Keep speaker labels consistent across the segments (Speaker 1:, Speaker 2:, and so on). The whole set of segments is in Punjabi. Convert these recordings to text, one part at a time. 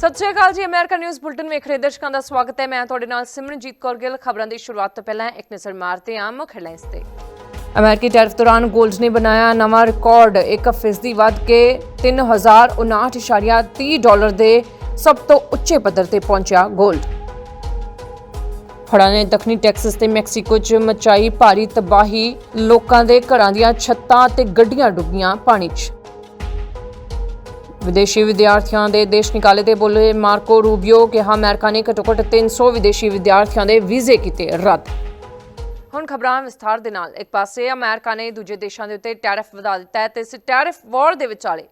Speaker 1: ਸਤਿ ਸ਼੍ਰੀ ਅਕਾਲ ਜੀ ਅਮਰੀਕਾ ਨਿਊਜ਼ ਬੁਲਟਨ ਵੇਖ ਰਹੇ ਦਰਸ਼ਕਾਂ ਦਾ ਸਵਾਗਤ ਹੈ। ਮੈਂ ਤੁਹਾਡੇ ਨਾਲ ਸਿਮਰਨਜੀਤ ਕੌਰ ਗਿੱਲ। ਖਬਰਾਂ ਦੀ ਸ਼ੁਰੂਆਤ ਤੋਂ ਪਹਿਲਾਂ ਇੱਕ ਨਜ਼ਰ ਮਾਰਦੇ ਹਾਂ ਮੁੱਖ ਹੈਡਲਾਈਨਸ ਤੇ। ਅਮਰੀਕੀ ਟੈਰਿਫ ਦੌਰਾਨ ਗੋਲਡ ਨੇ ਬਣਾਇਆ ਨਵਾਂ ਰਿਕਾਰਡ। 1% ਵੱਧ ਕੇ 3059.30 ਡਾਲਰ ਦੇ ਸਭ ਤੋਂ ਉੱਚੇ ਪੱਧਰ ਤੇ ਪਹੁੰਚਿਆ ਗੋਲਡ। ਹੜ੍ਹਾਂ ਨੇ ਦੱਖਣੀ ਟੈਕਸਸ ਤੇ ਮੈਕਸੀਕੋ 'ਚ ਮਚਾਈ ਭਾਰੀ ਤਬਾਹੀ। ਲੋਕਾਂ ਦੇ ਘਰਾਂ ਦੀਆਂ ਛੱਤਾਂ ਤੇ ਗੱਡੀਆਂ ਡੁੱਬੀਆਂ ਪਾਣੀ 'ਚ। ਵਿਦੇਸ਼ੀ ਵਿਦਿਆਰਥੀਆਂ ਦੇ ਦੇਸ਼ ਨਿਕਾਲੇ ਤੇ ਬੋਲੇ ਮਾਰਕੋ ਰੂਬੀਓ ਕਿਹਾ ਅਮਰੀਕਾ ਨੇ ਘੱਟੋ-ਘੱਟ 300 ਵਿਦੇਸ਼ੀ ਵਿਦਿਆਰਥੀਆਂ ਦੇ ਵੀਜ਼ੇ ਕੀਤੇ ਰੱਦ। ਹੁਣ ਖਬਰਾਂ ਵਿਸਥਾਰ ਦੇ ਨਾਲ। ਇੱਕ ਪਾਸੇ ਅਮਰੀਕਾ ਨੇ ਦੂਜੇ ਦੇਸ਼ਾਂ ਦੇ ਉੱਤੇ ਟੈਰਿਫ ਵਧਾ ਦਿੱਤਾ ਹੈ ਤੇ ਇਸ ਟੈਰਿਫ ਵਾਰ ਦੇ ਵਿਚਾਲੇ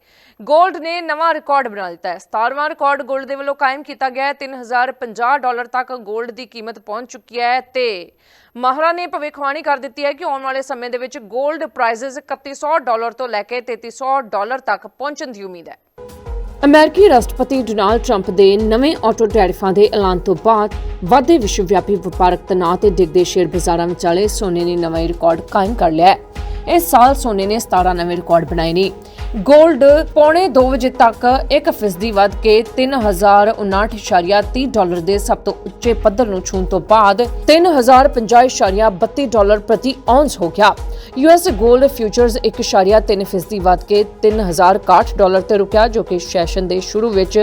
Speaker 1: 골ਡ ਨੇ ਨਵਾਂ ਰਿਕਾਰਡ ਬਣਾ ਦਿੱਤਾ ਹੈ। 17ਵਾਂ ਰਿਕਾਰਡ 골ਡ ਦੇ ਵੱਲੋਂ ਕਾਇਮ ਕੀਤਾ ਗਿਆ ਹੈ। 3050 ਡਾਲਰ ਤੱਕ 골ਡ ਦੀ ਕੀਮਤ ਪਹੁੰਚ ਚੁੱਕੀ ਹੈ ਤੇ ਮਾਹਰਾਂ ਨੇ ਭਵਿੱਖਬਾਣੀ ਕਰ ਦਿੱਤੀ ਹੈ ਕਿ ਆਉਣ ਵਾਲੇ ਸਮੇਂ ਦੇ ਵਿੱਚ 골ਡ ਪ੍ਰਾਈਸਸ 3100 ਡਾਲਰ ਤੋਂ ਲੈ ਕੇ 3300 ਡਾਲਰ ਤੱਕ ਪਹੁੰਚਣ ਦੀ ਉਮੀਦ ਹੈ। ਅਮਰੀਕੀ ਰਾਸ਼ਟਰਪਤੀ ਡੋਨਾਲਡ ਟਰੰਪ ਦੇ ਨਵੇਂ ਆਟੋ ਟੈਰਿਫਾਂ ਦੇ ਐਲਾਨ ਤੋਂ ਬਾਅਦ ਵਾਧੇ ਵਿਸ਼ਵ ਵਿਆਪੀ ਵਪਾਰਕ ਤਣਾਅ ਤੇ ਡਿੱਗਦੇ ਸ਼ੇਅਰ ਬਾਜ਼ਾਰਾਂ ਵਿਚਾਲੇ ਸੋਨੇ ਨੇ ਨਵਾਂ ਰਿਕਾਰਡ ਕਾਇਮ ਕਰ ਲਿਆ ਹੈ। ਇਸ ਸਾਲ ਸੋਨੇ ਨੇ 17 ਨਵੇਂ ਰਿਕਾਰਡ ਬਣਾਏ ਨੇ। ਗੋਲਡ ਪੌਣੇ 2 ਵਜੇ ਤੱਕ 1% ਵੱਧ ਕੇ 3059.30 ਡਾਲਰ ਦੇ ਸਭ ਤੋਂ ਉੱਚੇ ਪੱਧਰ ਨੂੰ ਛੂਹਣ ਤੋਂ ਬਾਅਦ 3050.32 ਡਾਲਰ ਪ੍ਰਤੀ ਔਂਸ ਹੋ ਗਿਆ। ਯੂਐਸ 골ਡ ਫਿਊਚਰਸ 1.3% ਵੱਧ ਕੇ 3061 ਡਾਲਰ ਤੇ ਰੁਕਿਆ ਜੋ ਕਿ ਸੈਸ਼ਨ ਦੇ ਸ਼ੁਰੂ ਵਿੱਚ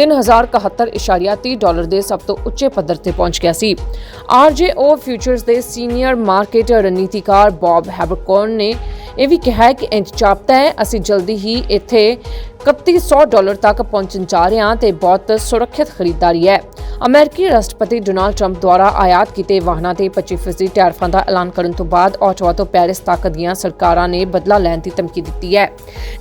Speaker 1: 3071.30 ਡਾਲਰ ਦੇ ਸਭ ਤੋਂ ਉੱਚੇ ਪੱਧਰ ਤੇ ਪਹੁੰਚ ਗਿਆ ਸੀ। ਆਰਜੇਓ ਫਿਊਚਰਸ ਦੇ ਸੀਨੀਅਰ ਮਾਰਕੀਟ ਰਣਨੀਤੀਕਾਰ ਬਾਬ ਹੈਬਰਕੌਰਨ ਨੇ ਇਹ ਵੀ ਕਿਹਾ ਕਿ ਇੰਜ ਚਾਪਤਾ ਹੈ, ਅਸੀਂ ਜਲਦੀ ਹੀ ਇੱਥੇ ਕਪਤੀ 3100 ਡਾਲਰ ਤੱਕ ਪਹੁੰਚਣ ਜਾ ਰਿਹਾ ਤੇ ਬਹੁਤ ਸੁਰੱਖਿਅਤ ਖਰੀਦਦਾਰੀ ਹੈ। ਅਮਰੀਕੀ ਰਾਸ਼ਟਰਪਤੀ ਡੋਨਾਲਡ ਟਰੰਪ ਦੁਆਰਾ ਆਯਾਤ ਕੀਤੇ ਵਾਹਨਾਂ ਤੇ 25% ਟੈਰਿਫਾਂ ਦਾ ਐਲਾਨ ਕਰਨ ਤੋਂ ਬਾਅਦ ਆਟਵਾ ਤੋਂ ਪੈਰਿਸ ਤੱਕ ਦੀਆਂ ਸਰਕਾਰਾਂ ਨੇ ਬਦਲਾ ਲੈਣ ਦੀ ਧਮਕੀ ਦਿੱਤੀ ਹੈ,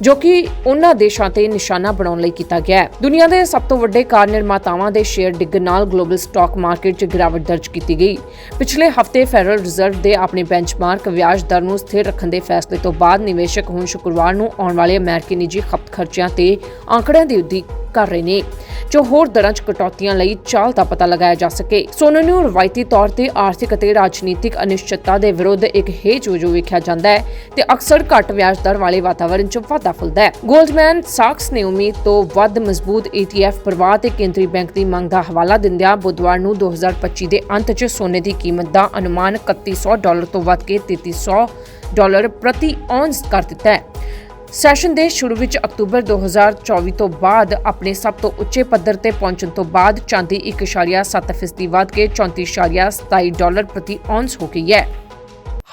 Speaker 1: ਜੋ ਕਿ ਉਹਨਾਂ ਦੇਸ਼ਾਂ ਤੇ ਨਿਸ਼ਾਨਾ ਬਣਾਉਣ ਲਈ ਕੀਤਾ ਗਿਆ ਹੈ। ਦੁਨੀਆ ਦੇ ਸਭ ਤੋਂ ਵੱਡੇ ਕਾਰ ਨਿਰਮਾਤਾਵਾਂ ਦੇ ਸ਼ੇਅਰ ਡਿੱਗਣ ਨਾਲ ਗਲੋਬਲ ਸਟਾਕ ਮਾਰਕੀਟ 'ਚ ਗਿਰਾਵਟ ਦਰਜ ਕੀਤੀ ਗਈ। ਪਿਛਲੇ ਹਫ਼ਤੇ ਫੈਡਰਲ ਰਿਜ਼ਰਵ ਦੇ ਆਪਣੇ ਬੈਂਚਮਾਰਕ ਵਿਆਜ ਦਰ ਨੂੰ ਸਥਿਰ ਰੱਖਣ ਦੇ ਫੈਸਲੇ ਤੋਂ ਬਾਅਦ ਨਿਵੇਸ਼ਕ ਹੁਣ ਸ਼ੁੱਕਰਵਾਰ ਨੂੰ ਆਉਣ ਵਾਲੇ ਅਮਰੀਕੀ ਨਿੱਜੀ ਖਪਤ ਖਰਚਿਆਂ ਤੇ ਆંકੜਿਆਂ ਦੀ ਉਡੀਕ ਕਰ ਰਹੇ ਨੇ, ਜੋ ਹੋਰ ਦਰਾਂ 'ਚ ਕਟੌਤੀਆਂ ਲਈ ਚਾਲ ਦਾ ਪਤਾ ਲਗਾਇਆ ਜਾ ਸਕੇ। ਸੋਨੇ ਨੂੰ ਰਵਾਇਤੀ ਤੌਰ ਤੇ ਆਰਥਿਕ ਅਤੇ ਰਾਜਨੀਤਿਕ ਅਨਿਸ਼ਚਿਤਤਾ ਦੇ ਵਿਰੁੱਧ ਇੱਕ ਹੇਜ ਵਜੋਂ ਵੇਖਿਆ ਜਾਂਦਾ ਹੈ ਤੇ ਅਕਸਰ ਘੱਟ ਵਿਆਜ ਦਰ ਵਾਲੇ ਵਾਤਾਵਰਣ 'ਚ ਵਾਧਾ ਫੁੱਲਦਾ ਹੈ। ਗੋਲਡਮੈਨ ਸਾਕਸ ਨੇ ਉਮੀਦ ਤੋਂ ਵੱਧ ਮਜ਼ਬੂਤ ETF ਪ੍ਰਵਾਹ ਤੇ ਕੇਂਦਰੀ ਬੈਂਕ ਦੀ ਮੰਗ ਦਾ ਹਵਾਲਾ ਦਿੰਦਿਆਂ ਬੁੱਧਵਾਰ ਨੂੰ 2025 ਦੇ ਅੰਤ 'ਚ ਸੋਨੇ ਦੀ ਕੀਮਤ ਦਾ ਅਨੁਮਾਨ 3100 ਡਾਲਰ ਤੋਂ ਵੱਧ ਕੇ 3300 ਡਾਲਰ ਪ੍ਰਤੀ ਔਂਸ ਕਰ ਦਿੱਤਾ ਹੈ। ਸੈਸ਼ਨ ਦੇ ਸ਼ੁਰੂ ਵਿੱਚ ਅਕਤੂਬਰ 2024 ਤੋਂ ਬਾਅਦ ਆਪਣੇ ਸਭ ਤੋਂ ਉੱਚੇ ਪੱਧਰ ਤੇ ਪਹੁੰਚਣ ਤੋਂ ਬਾਅਦ ਚਾਂਦੀ 1.7% ਵੱਧ ਕੇ 34.27 ਡਾਲਰ ਪ੍ਰਤੀ ਔਂਸ ਹੋ ਗਈ ਹੈ।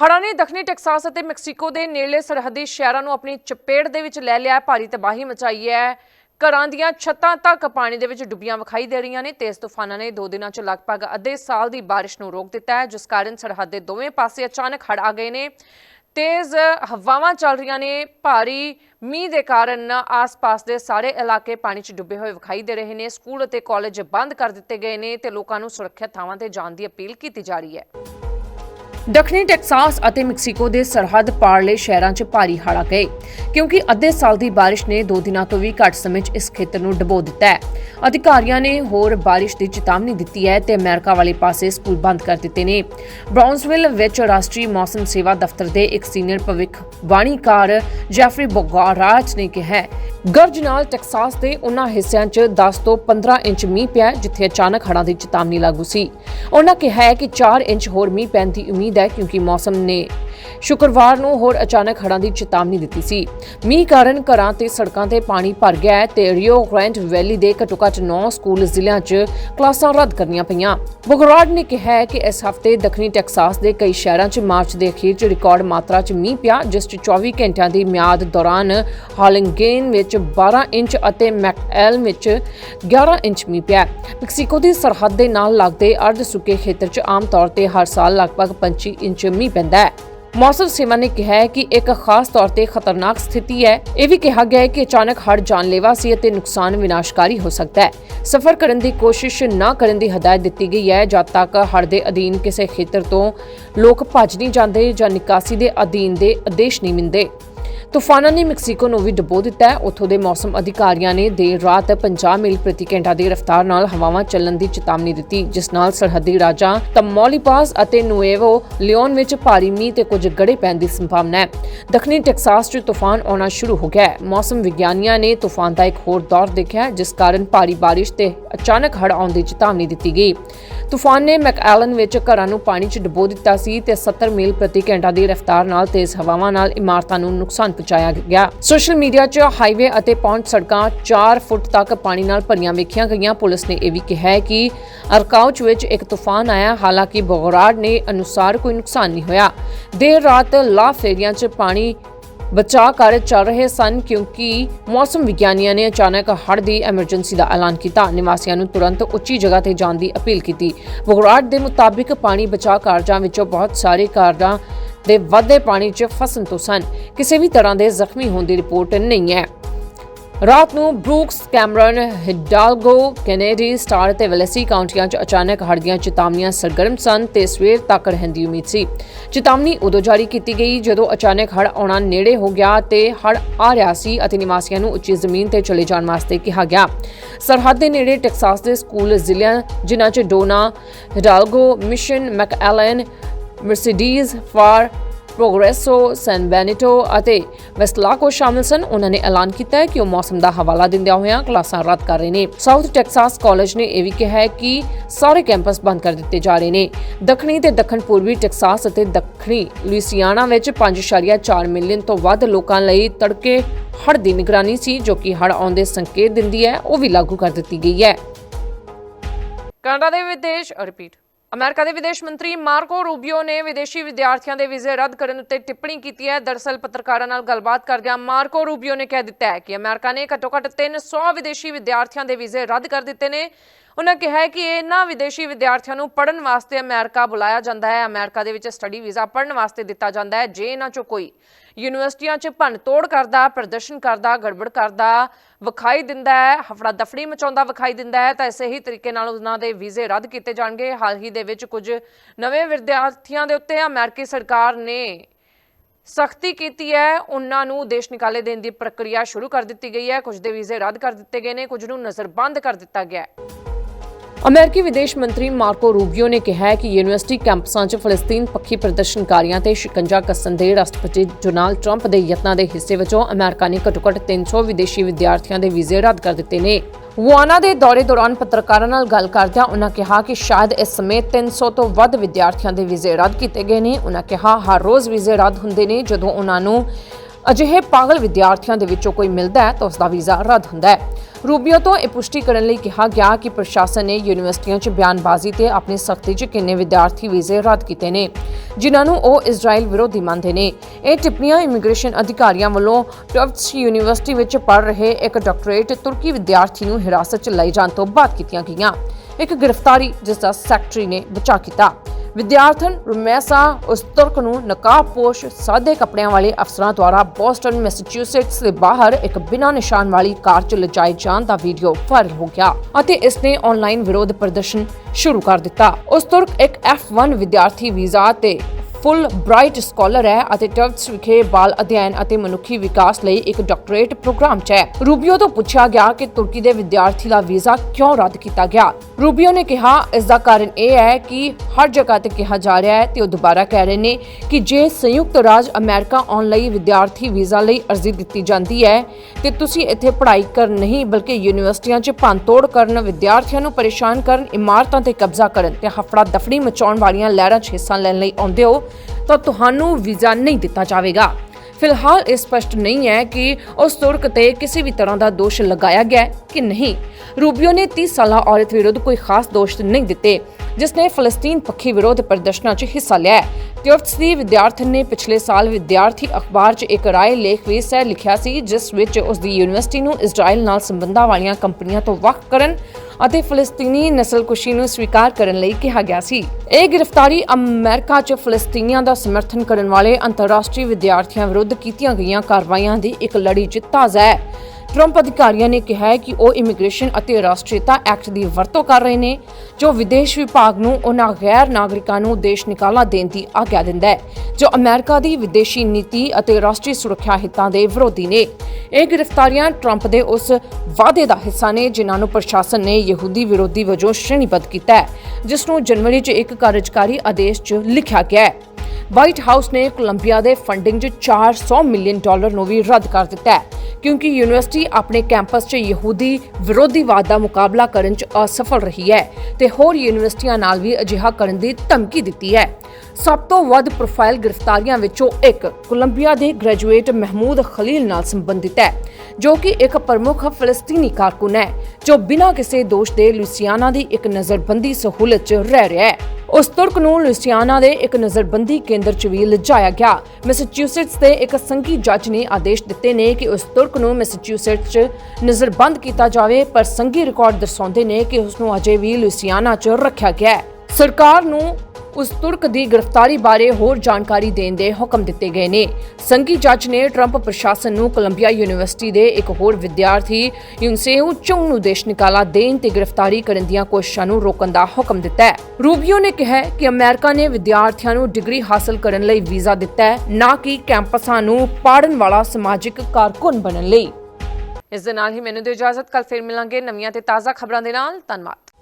Speaker 1: ਹੜ੍ਹਾਂ ਨੇ ਦੱਖਣੀ ਟੈਕਸਾਸ ਅਤੇ ਮੈਕਸੀਕੋ ਦੇ ਨੇੜਲੇ ਸਰਹੱਦੀ ਸ਼ਹਿਰਾਂ ਨੂੰ ਆਪਣੀ ਚਪੇੜ ਦੇ ਵਿੱਚ ਲੈ ਲਿਆ ਭਾਰੀ ਤਬਾਹੀ ਮਚਾਈ ਹੈ। ਘਰਾਂ ਦੀਆਂ ਛੱਤਾਂ ਤੱਕ ਪਾਣੀ ਦੇ ਵਿੱਚ ਡੁੱਬੀਆਂ ਵਿਖਾਈ ਦੇ ਰਹੀਆਂ ਨੇ। ਤੇਜ਼ ਤੂਫਾਨਾਂ ਨੇ ਦੋ ਦਿਨਾਂ 'ਚ ਲਗਭਗ ਅੱਧੇ ਸਾਲ ਦੀ ਬਾਰਿਸ਼ ਨੂੰ ਰੋਕ ਦਿੱਤਾ ਹੈ, ਜਿਸ ਕਾਰਨ ਸਰਹੱਦ ਦੇ ਦੋਵੇਂ ਪਾਸੇ ਅਚਾਨਕ ਹੜ੍ਹ ਆ ਗਏ ਨੇ। ਤੇਜ਼ ਹਵਾਵਾਂ ਚੱਲ ਰਹੀਆਂ ਨੇ, ਭਾਰੀ ਮੀਂਹ ਦੇ ਕਾਰਨ ਆਸ-ਪਾਸ ਦੇ ਸਾਰੇ ਇਲਾਕੇ ਪਾਣੀ 'ਚ ਡੁੱਬੇ ਹੋਏ ਵਿਖਾਈ ਦੇ ਰਹੇ ਨੇ। ਸਕੂਲ ਅਤੇ ਕਾਲਜ ਬੰਦ ਕਰ ਦਿੱਤੇ ਗਏ ਨੇ ਤੇ ਲੋਕਾਂ ਨੂੰ ਸੁਰੱਖਿਅਤ ਥਾਵਾਂ ਤੇ ਜਾਣ ਦੀ ਅਪੀਲ ਕੀਤੀ ਜਾ ਰਹੀ ਹੈ। ਦੱਖਣੀ ਟੈਕਸਾਸ ਅਤੇ ਮੈਕਸੀਕੋ ਦੇ ਸਰਹੱਦ ਪਾਰਲੇ ਸ਼ਹਿਰਾਂ 'ਚ ਭਾਰੀ ਹੜਾ ਗਏ ਕਿਉਂਕਿ ਅੱਧੇ ਸਾਲ ਦੀ ਬਾਰਿਸ਼ ਨੇ 2 ਦਿਨਾਂ ਤੋਂ ਵੀ ਘੱਟ ਸਮੇਂ 'ਚ ਇਸ ਖੇਤਰ ਨੂੰ ਡੁਬੋ ਦਿੱਤਾ ਹੈ। ਅਧਿਕਾਰੀਆਂ ਨੇ ਹੋਰ ਬਾਰਿਸ਼ ਦੀ ਚੇਤਾਵਨੀ ਦਿੱਤੀ ਹੈ ਤੇ ਅਮਰੀਕਾ ਵਾਲੇ ਪਾਸੇ ਸਕੂਲ ਬੰਦ ਕਰ ਦਿੱਤੇ ਨੇ। ਬ੍ਰਾਊਨਸਵਿਲ ਵਿੱਚ ਰਾਸ਼ਟਰੀ ਮੌਸਮ ਸੇਵਾ ਦਫ਼ਤਰ ਦੇ ਇੱਕ ਸੀਨੀਅਰ ਭਵਿੱਖ ਬਾਣੀਕਾਰ ਜੈਫਰੀ ਬੋਗਾਰਾਜ ਨੇ ਕਿਹਾ ਗਰਜ ਨਾਲ ਟੈਕਸਾਸ ਦੇ ਉਹਨਾਂ ਹਿੱਸਿਆਂ 'ਚ 10 ਤੋਂ 15 ਇੰਚ ਮੀਂਹ ਪਿਆ ਹੈ, ਜਿੱਥੇ ਅਚਾਨਕ ਹੜ੍ਹਾਂ ਦੀ ਚੇਤਾਵਨੀ ਲਾਗੂ ਸੀ। ਉਹਨਾਂ ਕਿਹਾ ਹੈ ਕਿ 4 ਇੰਚ ਹੋਰ ਮੀਂਹ ਪੈਣ ਦੀ ਉਮੀਦ ਹੈ ਕਿਉਂਕਿ ਮੌਸਮ ਨੇ ਸ਼ੁੱਕਰਵਾਰ ਨੂੰ ਹੋਰ ਅਚਾਨਕ ਹੜ੍ਹਾਂ ਦੀ ਚੇਤਾਵਨੀ ਦਿੱਤੀ ਸੀ। ਮੀਂਹ ਕਾਰਨ ਘਰਾਂ ਤੇ ਸੜਕਾਂ ਤੇ ਪਾਣੀ ਭਰ ਗਿਆ ਹੈ ਤੇ ਰਿਓ ਗ੍ਰੈਂਡ ਵੈਲੀ ਦੇ ਘੱਟੋ-ਘੱਟ 9 ਸਕੂਲ ਜ਼ਿਲ੍ਹਿਆਂ 'ਚ ਕਲਾਸਾਂ ਰੱਦ ਕਰਨੀਆਂ ਪਈਆਂ। ਬੋਗਰਾਡ ਨੇ ਕਿਹਾ ਹੈ ਕਿ ਇਸ ਹਫ਼ਤੇ ਦੱਖਣੀ ਟੈਕਸਾਸ ਦੇ ਕਈ ਸ਼ਹਿਰਾਂ 'ਚ ਮਾਰਚ ਦੇ ਅਖੀਰ 'ਚ ਰਿਕਾਰਡ ਮਾਤਰਾ 'ਚ ਮੀਂਹ ਪਿਆ, ਜਿਸ 'ਚ 24 ਘੰਟਿਆਂ ਦੀ ਮਿਆਦ ਦੌਰਾਨ ਹਾਲਿੰਗੇਨ ਵਿੱਚ 12 ਇੰਚ ਅਤੇ ਮੈਕਐਲ ਵਿੱਚ 11 ਇੰਚ ਮੀਂਹ ਪਿਆ। ਮੈਕਸੀਕੋ ਦੀ ਸਰਹੱਦ ਦੇ ਨਾਲ ਲੱਗਦੇ ਅਰਧ ਸੁੱਕੇ ਖੇਤਰ 'ਚ ਆਮ ਤੌਰ ਤੇ ਹਰ ਸਾਲ ਲਗਭਗ 25 ਇੰਚ ਮੀਂਹ ਪੈਂਦਾ ਹੈ। ਮੌਸਮ ਸੇਵਾ ਨੇ ਕਿਹਾ ਹੈ ਕਿ ਇੱਕ ਖਾਸ ਤੌਰ ਤੇ ਖਤਰਨਾਕ ਸਥਿਤੀ ਹੈ। ਇਹ ਵੀ ਕਿਹਾ ਗਿਆ ਹੈ ਕਿ ਅਚਾਨਕ ਹੜ ਜਾਨਲੇਵਾ ਸੀ ਅਤੇ ਨੁਕਸਾਨ ਵਿਨਾਸ਼ਕਾਰੀ ਹੋ ਸਕਦਾ ਹੈ। ਸਫ਼ਰ ਕਰਨ ਦੀ ਕੋਸ਼ਿਸ਼ ਨਾ ਕਰਨ ਦੀ ਹਦਾਇਤ ਦਿੱਤੀ ਗਈ ਹੈ। ਜਦ ਤੱਕ ਹੜ ਦੇ ਅਧੀਨ ਕਿਸੇ ਖੇਤਰ ਤੋਂ ਲੋਕ ਭੱਜ ਨਹੀਂ ਜਾਂਦੇ ਜਾਂ ਨਿਕਾਸੀ ਦੇ ਅਧੀਨ ਦੇ ਆਦੇਸ਼ ਨਹੀਂ ਮਿਲਦੇ। ਤੂਫਾਨਾਂ ਨੇ ਮੈਕਸੀਕੋ ਨੂੰ ਵੀ ਡੁਬੋ ਦਿੱਤਾ ਹੈ। ਉੱਥੋਂ ਦੇ ਮੌਸਮ ਅਧਿਕਾਰੀਆਂ ਨੇ ਦੇਰ ਰਾਤ 50 ਮੀਲ ਪ੍ਰਤੀ ਘੰਟਾ ਦੀ ਰਫ਼ਤਾਰ ਨਾਲ ਹਵਾਵਾਂ ਚੱਲਣ ਦੀ ਚੇਤਾਵਨੀ ਦਿੱਤੀ, ਜਿਸ ਨਾਲ ਸਰਹੱਦੀ ਰਾਜਾਂ ਤਮੌਲੀਪਾਸ ਅਤੇ ਨੂਏਵੋ ਲਿਓਨ ਵਿੱਚ ਭਾਰੀ ਮੀਂਹ ਤੇ ਕੁਝ ਗੜੇ ਪੈਣ ਦੀ ਸੰਭਾਵਨਾ ਹੈ। ਦੱਖਣੀ ਟੈਕਸਾਸ 'ਚ ਤੂਫਾਨ ਆਉਣਾ ਸ਼ੁਰੂ ਹੋ ਗਿਆ ਹੈ। ਮੌਸਮ ਵਿਗਿਆਨੀਆਂ ਨੇ ਤੂਫਾਨ ਦਾ ਇੱਕ ਹੋਰ ਦੌਰ ਦੇਖਿਆ, ਜਿਸ ਕਾਰਨ ਭਾਰੀ ਬਾਰਿਸ਼ ਤੇ ਅਚਾਨਕ ਹੜ੍ਹ ਆਉਣ ਦੀ ਚੇਤਾਵਨੀ ਦਿੱਤੀ ਗਈ। ਤੂਫਾਨ ਨੇ ਮੈਕਐਲਨ ਵਿੱਚ ਘਰਾਂ ਨੂੰ ਪਾਣੀ 'ਚ ਡੁਬੋ ਦਿੱਤਾ ਸੀ ਤੇ 70 ਮੀਲ ਪ੍ਰਤੀ ਘੰਟਾ ਦੀ ਰਫ਼ਤਾਰ ਨਾਲ ਤੇਜ਼ ਹਵਾਵਾਂ ਨਾਲ ਇਮਾਰਤਾਂ ਨੂੰ ਨੁਕਸਾਨ ਪਹੁੰਚਾਇਆ ਗਿਆ। ਸੋਸ਼ਲ ਮੀਡੀਆ 'ਚ ਹਾਈਵੇ ਅਤੇ ਪੌਂਡ ਸੜਕਾਂ 4 ਫੁੱਟ ਤੱਕ ਪਾਣੀ ਨਾਲ ਭਰੀਆਂ ਵੇਖੀਆਂ ਗਈਆਂ। ਪੁਲਿਸ ਨੇ ਇਹ ਵੀ ਕਿਹਾ ਹੈ ਕਿ ਅਰਕਾਉਚ ਵਿੱਚ ਇੱਕ ਤੂਫਾਨ ਆਇਆ। ਹਾਲਾਂਕਿ ਬੋਗਰਾਡ ਨੇ ਅਨੁਸਾਰ ਕੋਈ ਨੁਕਸਾਨ ਨਹੀਂ ਹੋਇਆ। ਦੇਰ ਰਾਤ ਲਾਫ ਏਰੀਆ 'ਚ ਪਾਣੀ ਬਚਾਅ ਕਾਰਜ ਚੱਲ ਰਹੇ ਸਨ ਕਿਉਂਕਿ ਮੌਸਮ ਵਿਗਿਆਨੀਆਂ ਨੇ ਅਚਾਨਕ ਹੜ੍ਹ ਦੀ ਐਮਰਜੈਂਸੀ ਦਾ ਐਲਾਨ ਕੀਤਾ। ਨਿਵਾਸੀਆਂ ਨੂੰ ਤੁਰੰਤ ਉੱਚੀ ਜਗ੍ਹਾ ਤੇ ਜਾਣ ਦੀ ਅਪੀਲ ਕੀਤੀ। ਬਗਰਾਟ ਦੇ ਮੁਤਾਬਿਕ ਪਾਣੀ ਬਚਾਅ ਕਾਰਜਾਂ ਵਿੱਚੋਂ ਬਹੁਤ ਸਾਰੇ ਕਾਰਜਾਂ ਦੇ ਵਾਧੇ ਪਾਣੀ 'ਚ ਫਸਣ ਤੋਂ ਸਨ। ਕਿਸੇ ਵੀ ਤਰ੍ਹਾਂ ਦੇ ਜ਼ਖਮੀ ਹੋਣ ਦੀ ਰਿਪੋਰਟ ਨਹੀਂ ਹੈ। ਰਾਤ ਨੂੰ Brooks Cameron Hidalgo Kenedy Starr ਤੇ ਵੈਲੇਸੀ ਕਾਉਂਟੀਆਂ 'ਚ ਅਚਾਨਕ ਹੜ੍ਹ ਦੀਆਂ ਚੇਤਾਵਨੀਆਂ ਸਰਗਰਮ ਸਨ ਤੇ ਸਵੇਰ ਤੱਕ ਰਹਿਣ ਦੀ ਉਮੀਦ ਸੀ। ਚੇਤਾਵਨੀ ਉਦੋਂ ਜਾਰੀ ਕੀਤੀ ਗਈ ਜਦੋਂ ਅਚਾਨਕ ਹੜ੍ਹ ਆਉਣਾ ਨੇੜੇ ਹੋ ਗਿਆ ਤੇ ਹੜ੍ਹ ਆ ਰਿਹਾ ਸੀ ਅਤੇ ਨਿਵਾਸੀਆਂ ਨੂੰ ਉੱਚੀ ਜ਼ਮੀਨ ਤੇ ਚਲੇ ਜਾਣ ਵਾਸਤੇ ਕਿਹਾ ਗਿਆ। ਸਰਹੱਦ ਦੇ ਨੇੜੇ ਟੈਕਸਾਸ ਦੇ ਸਕੂਲ ਜ਼ਿਲ੍ਹਿਆਂ, ਜਿਨ੍ਹਾਂ 'ਚ Donna, Hidalgo, Mission McAllen Mercedes, Pharr, Progreso, San Benito ਅਤੇ ਵੈਸਟਲਾਕੋ ਸ਼ਾਮਲ ਸਨ। ਉਹਨਾਂ ਨੇ ਐਲਾਨ ਕੀਤਾ ਹੈ ਕਿ ਉਹ ਮੌਸਮ ਦਾ ਹਵਾਲਾ ਦਿੰਦਿਆਂ ਹੋਇਆਂ ਕਲਾਸਾਂ ਰੱਦ ਕਰ ਰਹੇ ਨੇ। ਸਾਊਥ ਟੈਕਸਾਸ ਕਾਲਜ ਨੇ ਇਹ ਵੀ ਕਿਹਾ ਹੈ ਕਿ ਸਾਰੇ ਕੈਂਪਸ ਬੰਦ ਕਰ ਦਿੱਤੇ ਜਾ ਰਹੇ ਨੇ। ਦੱਖਣੀ ਤੇ ਦੱਖਣ ਪੂਰਬੀ ਟੈਕਸਾਸ ਅਤੇ ਦੱਖਣੀ ਲੁਈਸੀਆਨਾ ਵਿੱਚ 5.4 ਮਿਲੀਅਨ ਤੋਂ ਵੱਧ ਲੋਕਾਂ ਲਈ ਤੜਕੇ ਹੜ ਦੀ ਨਿਗਰਾਨੀ ਸੀ, ਜੋ ਕਿ ਹੜ੍ਹ ਆਉਣ ਦੇ ਸੰਕੇਤ ਦਿੰਦੀ ਹੈ। ਉਹ ਵੀ ਲਾਗੂ ਕਰ ਦਿੱਤੀ ਗਈ ਹੈ। ਕੈਨੇਡਾ ਦੇ ਵਿਦੇਸ਼ ਰਿਪੀਟ। ਅਮਰੀਕਾ ਦੇ ਵਿਦੇਸ਼ ਮੰਤਰੀ ਮਾਰਕੋ ਰੂਬੀਓ ਨੇ ਵਿਦੇਸ਼ੀ ਵਿਦਿਆਰਥੀਆਂ ਦੇ ਵੀਜ਼ੇ ਰੱਦ ਕਰਨ ਉੱਤੇ ਟਿੱਪਣੀ ਕੀਤੀ ਹੈ। ਦਰਸਲ ਪੱਤਰਕਾਰਾਂ ਨਾਲ ਗੱਲਬਾਤ ਕਰਦਿਆਂ ਮਾਰਕੋ ਰੂਬੀਓ ਨੇ ਕਹਿ ਦਿੱਤਾ ਹੈ ਕਿ ਅਮਰੀਕਾ ਨੇ ਘੱਟੋ-ਘੱਟ 300 ਵਿਦੇਸ਼ੀ ਵਿਦਿਆਰਥੀਆਂ ਦੇ ਵੀਜ਼ੇ ਰੱਦ ਕਰ ਦਿੱਤੇ ਨੇ। ਉਹਨਾਂ ਕਿਹਾ ਕਿ ਇਹਨਾਂ ਵਿਦੇਸ਼ੀ ਵਿਦਿਆਰਥੀਆਂ ਨੂੰ ਪੜ੍ਹਨ ਵਾਸਤੇ ਅਮਰੀਕਾ ਬੁਲਾਇਆ ਜਾਂਦਾ ਹੈ। ਅਮਰੀਕਾ ਦੇ ਵਿੱਚ ਸਟੱਡੀ ਵੀਜ਼ਾ ਪੜ੍ਹਨ ਵਾਸਤੇ ਦਿੱਤਾ ਜਾਂਦਾ ਹੈ। ਜੇ ਇਹਨਾਂ ਚੋਂ ਕੋਈ ਯੂਨੀਵਰਸਿਟੀਆਂ 'ਚ ਭੰਨ ਤੋੜ ਕਰਦਾ, ਪ੍ਰਦਰਸ਼ਨ ਕਰਦਾ, ਗੜਬੜ ਕਰਦਾ, ਵਿਖਾਈ ਦਿੰਦਾ ਹੈ ਹਫੜਾ ਦਫੜੀ ਮਚਾਉਂਦਾ, ਵਿਖਾਈ ਦਿੰਦਾ ਹੈ, ਤਾਂ ਇਸੇ ਹੀ ਤਰੀਕੇ ਨਾਲ ਉਹਨਾਂ ਦੇ ਵੀਜ਼ੇ ਰੱਦ ਕੀਤੇ ਜਾਣਗੇ। ਹਾਲ ਹੀ ਦੇ ਵਿੱਚ ਕੁਝ ਨਵੇਂ ਵਿਦਿਆਰਥੀਆਂ ਦੇ ਉੱਤੇ ਅਮਰੀਕੀ ਸਰਕਾਰ ਨੇ ਸਖਤੀ ਕੀਤੀ ਹੈ। ਉਹਨਾਂ ਨੂੰ ਦੇਸ਼ ਨਿਕਾਲੇ ਦੇਣ ਦੀ ਪ੍ਰਕਿਰਿਆ ਸ਼ੁਰੂ ਕਰ ਦਿੱਤੀ ਗਈ ਹੈ। ਕੁਝ ਦੇ ਵੀਜ਼ੇ ਰੱਦ ਕਰ ਦਿੱਤੇ ਗਏ ਨੇ, ਕੁਝ ਨੂੰ ਨਜ਼ਰਬੰਦ ਕਰ ਦਿੱਤਾ ਗਿਆ ਹੈ। ਅਮਰੀਕੀ ਵਿਦੇਸ਼ ਮੰਤਰੀ ਮਾਰਕੋ ਰੂਬੀਓ ਨੇ ਕਿਹਾ ਹੈ ਕਿ ਯੂਨੀਵਰਸਿਟੀ ਕੈਂਪਸਾਂ 'ਚ ਫਲਸਤੀਨ ਪੱਖੀ ਪ੍ਰਦਰਸ਼ਨਕਾਰੀਆਂ ਤੇ ਸ਼ਿਕੰਜਾ ਕੱਸਣ ਦੇ ਰਾਸ਼ਟਰਪਤੀ ਡੋਨਾਲਡ ਟਰੰਪ ਦੇ ਯਤਨਾਂ ਦੇ ਹਿੱਸੇ ਵਜੋਂ ਅਮਰੀਕਾ ਨੇ ਘੱਟੋ-ਘੱਟ 300 ਵਿਦੇਸ਼ੀ ਵਿਦਿਆਰਥੀਆਂ ਦੇ ਵੀਜ਼ੇ ਰੱਦ ਕਰ ਦਿੱਤੇ ਨੇ। ਵਾਨਾ ਦੇ ਦੌਰੇ ਦੌਰਾਨ ਪੱਤਰਕਾਰਾਂ ਨਾਲ ਗੱਲ ਕਰਦਿਆਂ ਉਹਨਾਂ ਕਿਹਾ ਕਿ ਸ਼ਾਇਦ ਇਸ ਸਮੇਂ 300 ਤੋਂ ਵੱਧ ਵਿਦਿਆਰਥੀਆਂ ਦੇ ਵੀਜ਼ੇ ਰੱਦ ਕੀਤੇ ਗਏ ਨੇ। ਉਹਨਾਂ ਕਿਹਾ ਹਰ ਰੋਜ਼ ਵੀਜ਼ੇ ਰੱਦ ਹੁੰਦੇ ਨੇ ਜਦੋਂ ਉਹਨਾਂ ਨੂੰ ਅਜਿਹੇ ਪਾਗਲ ਵਿਦਿਆਰਥੀਆਂ ਦੇ ਵਿੱਚੋਂ ਕੋਈ ਮਿਲਦਾ ਹੈ ਤਾਂ ਉਸ ਦਾ ਵੀਜ਼ਾ ਰੱਦ ਹੁੰਦਾ ਹੈ। ਰੂਬੀਓ ਤੋਂ ਇਹ ਪੁਸ਼ਟੀ ਕਰਨ ਲਈ ਕਿਹਾ ਗਿਆ ਕਿ ਪ੍ਰਸ਼ਾਸਨ ਨੇ ਯੂਨੀਵਰਸਿਟੀਆਂ 'ਚ ਬਿਆਨਬਾਜ਼ੀ ਤੇ ਆਪਣੀ ਸਖਤੀ 'ਚ ਕਿੰਨੇ ਵਿਦਿਆਰਥੀ ਵੀਜ਼ੇ ਰੱਦ ਕੀਤੇ ਨੇ, ਜਿਨ੍ਹਾਂ ਨੂੰ ਉਹ ਇਜ਼ਰਾਈਲ ਵਿਰੋਧੀ ਮੰਨਦੇ ਨੇ। ਇਹ ਟਿੱਪਣੀਆਂ ਇਮੀਗ੍ਰੇਸ਼ਨ ਅਧਿਕਾਰੀਆਂ ਵੱਲੋਂ ਟਫਟਸ ਯੂਨੀਵਰਸਿਟੀ ਵਿੱਚ ਪੜ੍ਹ ਰਹੇ ਇੱਕ ਡਾਕਟਰੇਟ ਤੁਰਕੀ ਵਿਦਿਆਰਥੀ ਨੂੰ ਹਿਰਾਸਤ 'ਚ ਲਈ ਜਾਣ ਤੋਂ ਬਾਅਦ ਕੀਤੀਆਂ ਗਈਆਂ। ਇੱਕ ਗ੍ਰਿਫਤਾਰੀ ਜਿਸ ਦਾ ਸੈਕਟਰੀ ਨੇ ਬਚਾ ਕੀਤਾ। ਵਿਦਿਆਰਥਣ ਰਮੈਸਾ ਉਸ ਤੁਰਕ ਨੂੰ ਨਕਾਬਪੋਸ਼ ਸਾਦੇ ਕੱਪੜਿਆਂ ਵਾਲੇ ਅਫਸਰਾਂ ਦੁਆਰਾ ਬੋਸਟਨ ਮੈਸੇਚਿਉਸੇਟਸ ਦੇ ਬਾਹਰ ਇੱਕ ਬਿਨਾਂ ਨਿਸ਼ਾਨ ਵਾਲੀ ਕਾਰ 'ਚ ਲਿਜਾਏ ਜਾਣ ਦਾ ਵੀਡੀਓ ਵਾਇਰਲ ਹੋ ਗਿਆ ਅਤੇ ਇਸ ਨੇ ਆਨਲਾਈਨ ਵਿਰੋਧ ਪ੍ਰਦਰਸ਼ਨ ਸ਼ੁਰੂ ਕਰ ਦਿੱਤਾ। ਉਸ ਤੁਰਕ ਇੱਕ F1 ਵਿਦਿਆਰਥੀ ਵੀਜ਼ਾ ਤੇ ਫੁੱਲ ਬ੍ਰਾਈਟ ਸਕਾਲਰ ਹੈ ਅਤੇ ਟਫਟਸ ਵਿਖੇ ਬਾਲ ਅਧਿਐਨ ਅਤੇ ਮਨੁੱਖੀ ਵਿਕਾਸ ਲਈ ਇੱਕ ਡਾਕਟਰੇਟ ਪ੍ਰੋਗਰਾਮ 'ਚ ਹੈ। ਰੂਬੀਓ ਤੋਂ ਪੁੱਛਿਆ ਗਿਆ ਕਿ ਤੁਰਕੀ ਦੇ ਵਿਦਿਆਰਥੀ ਦਾ ਵੀਜ਼ਾ ਕਿਉਂ ਰੱਦ ਕੀਤਾ ਗਿਆ। ਰੂਬੀਓ ਨੇ ਕਿਹਾ, ਇਸ ਦਾ ਕਾਰਨ ਇਹ ਹੈ ਕਿ ਹਰ ਜਗ੍ਹਾ ਤੇ ਕਿਹਾ ਜਾ ਰਿਹਾ ਹੈ ਤੇ ਉਹ ਦੁਬਾਰਾ ਕਹਿ ਰਹੇ ਨੇ ਕਿ ਜੇ ਸੰਯੁਕਤ ਰਾਜ ਅਮਰੀਕਾ ਆਉਣ ਲਈ ਵਿਦਿਆਰਥੀ ਵੀਜ਼ਾ ਲਈ ਅਰਜ਼ੀ ਦਿੱਤੀ ਜਾਂਦੀ ਹੈ, ਤੇ ਤੁਸੀਂ ਇੱਥੇ ਪੜ੍ਹਾਈ ਕਰਨ ਨਹੀਂ, ਬਲਕਿ ਯੂਨੀਵਰਸਿਟੀਆਂ 'ਚ ਭੰਨਤੋੜ ਕਰਨ, ਵਿਦਿਆਰਥੀਆਂ ਨੂੰ ਪਰੇਸ਼ਾਨ ਕਰਨ, ਇਮਾਰਤਾਂ ਤੇ ਕਬਜ਼ਾ ਕਰਨ ਤੇ ਹਫੜਾ ਦਫੜੀ ਮਚਾਉਣ ਵਾਲੀਆਂ ਲਹਿਰਾਂ 'ਚ ਹਿੱਸਾ ਲੈਣ ਲਈ ਆਉਂਦੇ ਹੋ ਤਾਂ ਤੁਹਾਨੂੰ ਵੀਜ਼ਾ ਨਹੀਂ ਦਿੱਤਾ ਜਾਵੇਗਾ। ਫਿਲਹਾਲ ਇਹ ਸਪਸ਼ਟ ਨਹੀਂ ਹੈ ਕਿ ਉਸ ਤੁਰਕ ਤੇ ਕਿਸੇ ਵੀ ਤਰ੍ਹਾਂ ਦਾ ਦੋਸ਼ ਲਗਾਇਆ ਗਿਆ ਕਿ ਨਹੀਂ। ਰੂਬੀਓ ਨੇ 30 ਸਾਲਾ ਔਰਤ ਵਿਰੁੱਧ ਕੋਈ ਖਾਸ ਦੋਸ਼ ਨਹੀਂ ਦਿੱਤੇ, ਜਿਸ ਨੇ ਫਲਸਤੀਨ ਪੱਖੀ ਵਿਰੋਧ ਪ੍ਰਦਰਸ਼ਨਾਂ 'ਚ ਹਿੱਸਾ ਲਿਆ ਹੈ। ਟਿਊਟਸ ਦੀ ਵਿਦਿਆਰਥਣ ਨੇ ਪਿਛਲੇ ਸਾਲ ਵਿਦਿਆਰਥੀ ਅਖਬਾਰ 'ਚ ਇੱਕ ਰਾਏ ਲੇਖ ਵੀ ਸਹਿ ਲਿਖਿਆ ਸੀ, ਜਿਸ ਵਿੱਚ ਉਸ ਦੀ ਯੂਨੀਵਰਸਿਟੀ ਨੂੰ ਇਜ਼ਰਾਈਲ ਨਾਲ ਸੰਬੰਧਾਂ ਵਾਲੀਆਂ ਕੰਪਨੀਆਂ ਤੋਂ ਵੱਖ ਕਰਨ ਅਤੇ ਫਲਸਤੀਨੀ ਨਸਲਕੁਸ਼ੀ ਨੂੰ ਸਵੀਕਾਰ ਕਰਨ ਲਈ ਕਿਹਾ ਗਿਆ ਸੀ। ਇਹ ਗ੍ਰਿਫਤਾਰੀ ਅਮਰੀਕਾ 'ਚ ਫਲਸਤੀਨੀਆਂ ਦਾ ਸਮਰਥਨ ਕਰਨ ਵਾਲੇ ਅੰਤਰਰਾਸ਼ਟਰੀ ਵਿਦਿਆਰਥੀਆਂ ਵਿਰੁੱਧ ਕੀਤੀਆਂ ਗਈਆਂ ਕਾਰਵਾਈਆਂ ਦੀ ਇੱਕ ਲੜੀ 'ਚ ਤਾਜ਼ਾ ਹੈ। ਟਰੰਪ ਅਧਿਕਾਰੀਆਂ ਨੇ ਕਿਹਾ ਹੈ ਕਿ ਉਹ ਇਮੀਗ੍ਰੇਸ਼ਨ ਅਤੇ ਰਾਸ਼ਟਰੀਅਤਾ ਐਕਟ ਦੀ ਵਰਤੋਂ ਕਰ ਰਹੇ ਨੇ, ਜੋ ਵਿਦੇਸ਼ ਵਿਭਾਗ ਨੂੰ ਉਹਨਾਂ ਗੈਰ ਨਾਗਰਿਕਾਂ ਨੂੰ ਦੇਸ਼ ਨਿਕਾਲਾ ਦੇਣ ਦੀ ਆਗਿਆ ਦਿੰਦਾ ਹੈ, ਜੋ ਅਮਰੀਕਾ ਦੀ ਵਿਦੇਸ਼ੀ ਨੀਤੀ ਅਤੇ ਰਾਸ਼ਟਰੀ ਸੁਰੱਖਿਆ ਹਿੱਤਾਂ ਦੇ ਵਿਰੋਧੀ ਨੇ। ਇਹ ਗ੍ਰਿਫਤਾਰੀਆਂ ਟਰੰਪ ਦੇ ਉਸ ਵਾਅਦੇ ਦਾ ਹਿੱਸਾ ਨੇ, ਜਿਨ੍ਹਾਂ ਨੂੰ ਪ੍ਰਸ਼ਾਸਨ ਨੇ ਯਹੂਦੀ ਵਿਰੋਧੀ ਵਜੋਂ ਸ਼੍ਰੇਣੀਬੱਧ ਕੀਤਾ ਹੈ, ਜਿਸ ਨੂੰ ਜਨਵਰੀ 'ਚ ਇੱਕ ਕਾਰਜਕਾਰੀ ਆਦੇਸ਼ 'ਚ ਲਿਖਿਆ ਗਿਆ ਹੈ। ਵਾਈਟ ਹਾਊਸ ਨੇ ਕੋਲੰਬੀਆ ਦੇ ਫੰਡਿੰਗ 'ਚ 400 ਮਿਲੀਅਨ ਡਾਲਰ ਨੂੰ ਵੀ ਰੱਦ ਕਰ ਦਿੱਤਾ ਹੈ, ਕਿਉਂਕਿ ਯੂਨੀਵਰਸਿਟੀ ਆਪਣੇ ਕੈਂਪਸ 'ਚ ਯਹੂਦੀ ਵਿਰੋਧੀਵਾਦ ਦਾ ਮੁਕਾਬਲਾ ਕਰਨ 'ਚ ਅਸਫਲ ਰਹੀ ਹੈ ਤੇ ਹੋਰ ਯੂਨੀਵਰਸਿਟੀਆਂ ਨਾਲ ਵੀ ਅਜਿਹਾ ਕਰਨ ਦੀ ਧਮਕੀ ਦਿੱਤੀ ਹੈ। ਸਭ ਤੋਂ ਵੱਧ ਪ੍ਰੋਫਾਈਲ ਗ੍ਰਿਫਤਾਰੀਆਂ ਵਿੱਚੋਂ ਇੱਕ ਕੋਲੰਬੀਆ ਦੇ ਗ੍ਰੈਜੂਏਟ ਮਹਿਮੂਦ ਖਲੀਲ ਨਾਲ ਸੰਬੰਧਿਤ ਹੈ, ਜੋ ਕਿ ਇੱਕ ਪ੍ਰਮੁੱਖ ਫਲਸਤੀਨੀ ਕਾਰਕੁਨ ਹੈ, ਜੋ ਬਿਨਾਂ ਕਿਸੇ ਦੋਸ਼ ਦੇ ਲੁਸੀਆਨਾ ਦੀ ਇੱਕ ਨਜ਼ਰਬੰਦੀ ਸਹੂਲਤ 'ਚ ਰਹਿ ਰਿਹਾ ਹੈ। ਉਸ ਤੁਰਕ ਨੂੰ ਲੁਸੀਆਨਾ ਦੇ ਇੱਕ ਨਜ਼ਰਬੰਦੀ ਕੇਂਦਰ 'ਚ ਵੀ ਲਿਜਾਇਆ ਗਿਆ। ਮੈਸੇਚਿਉਸੇਟਸ ਦੇ ਇੱਕ ਸੰਘੀ ਜੱਜ ਨੇ ਆਦੇਸ਼ ਦਿੱਤੇ ਨੇ ਕਿ ਉਸ ਤੁਰਕ ਨੂੰ ਮੈਸੇਚਿਉਸੇਟਸ 'ਚ ਨਜ਼ਰਬੰਦ ਕੀਤਾ ਜਾਵੇ, ਪਰ ਸੰਘੀ ਰਿਕਾਰਡ ਦਰਸਾਉਂਦੇ ਨੇ ਕਿ ਉਸ ਨੂੰ ਅਜੇ ਵੀ ਲੁਸੀਆਨਾ 'ਚ ਰੱਖਿਆ ਗਿਆ ਹੈ। ਸਰਕਾਰ ਨੂੰ ਉਸ ਤੁਰਕ ਦੀ ਗ੍ਰਿਫਤਾਰੀ ਬਾਰੇ ਹੋਰ ਜਾਣਕਾਰੀ ਦੇਣ ਦੇ ਹੁਕਮ ਦਿੱਤੇ ਗਏ ਨੇ। ਸੰਘੀ ਜੱਜ ਨੇ ਟਰੰਪ ਪ੍ਰਸ਼ਾਸਨ ਨੂੰ ਕੋਲੰਬੀਆ ਯੂਨੀਵਰਸਿਟੀ ਦੇ ਇੱਕ ਹੋਰ ਵਿਦਿਆਰਥੀ ਯੂਨਸੇਉ ਚੁੰਗ ਨੂੰ ਦੇਸ਼ ਨਿਕਾਲਾ ਦੇਣ ਤੇ ਗ੍ਰਿਫਤਾਰੀ ਕਰਨ ਦੀਆਂ ਕੋਸ਼ਿਸ਼ਾਂ ਨੂੰ ਰੋਕਣ ਦਾ ਹੁਕਮ ਦਿੱਤਾ ਹੈ। ਰੂਬੀਓ ਨੇ ਕਿਹਾ ਕਿ ਅਮਰੀਕਾ ਨੇ ਵਿਦਿਆਰਥੀਆਂ ਨੂੰ ਡਿਗਰੀ ਹਾਸਲ ਕਰਨ ਲਈ ਵੀਜ਼ਾ ਦਿੱਤਾ ਹੈ, ਨਾ ਕਿ ਕੈਂਪਸਾਂ ਨੂੰ ਪਾੜਨ ਵਾਲਾ ਸਮਾਜਿਕ ਕਾਰਕੁਨ ਬਣਨ ਲਈ। ਇਸ ਦੇ ਨਾਲ ਹੀ ਮੈਨੂੰ ਦਿਓ ਇਜਾਜ਼ਤ ਕੱਲ ਫਿਰ ਮਿਲਾਂਗੇ ਨਵੀਆਂ ਤੇ ਤਾਜ਼ਾ ਖਬਰਾਂ ਦੇ ਨਾਲ। ਧੰਨਵਾਦ।